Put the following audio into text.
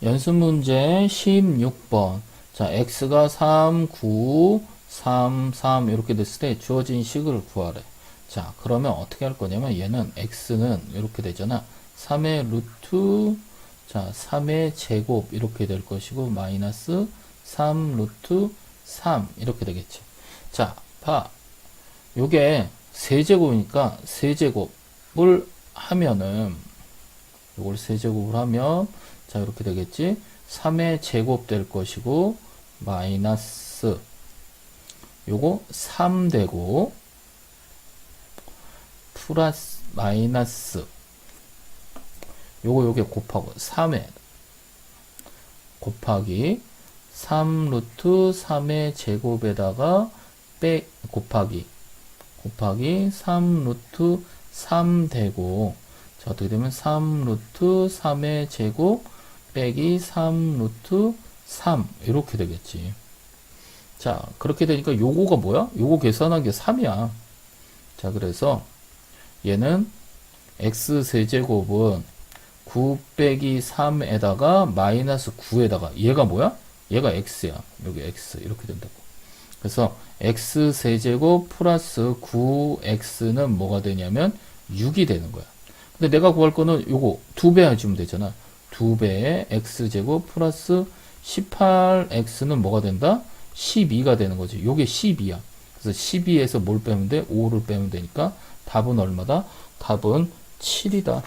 연습 문제 16번. 자, x가 3, 9, 3, 3 이렇게 됐을 때 주어진 식을 구하래. 자, 그러면 어떻게 할 거냐면 얘는 x는 이렇게 되잖아. 3의 루트, 자, 3의 제곱 이렇게 될 것이고 마이너스 3 루트 3 이렇게 되겠지. 자, 봐. 요게 세제곱이니까 세제곱을 하면은 요걸 세제곱을 하면 자 이렇게 되겠지? 3의 제곱 될 것이고 마이너스. 요거 3 되고 플러스 마이너스. 요거 요게 곱하고 3에 곱하기 3 루트 3의 제곱에다가 빼 곱하기. 곱하기 3 루트 3 되고 자 어떻게 되면 3 루트 3의 제곱 빼기 3 루트 3 이렇게 되겠지 자 그렇게 되니까 요거가 뭐야? 요거 계산한 게 3이야 자 그래서 얘는 x 세제곱은 9 빼기 3에다가 마이너스 9에다가 얘가 뭐야? 얘가 x야 여기 x 이렇게 된다고 그래서 x 세제곱 플러스 9x는 뭐가 되냐면 6이 되는 거야. 근데 내가 구할 거는 요거 두 배 해주면 되잖아. 두 배의 x제곱 플러스 18x는 뭐가 된다? 12가 되는 거지. 요게 12야. 그래서 12에서 뭘 빼면 돼? 5를 빼면 되니까 답은 얼마다? 답은 7이다.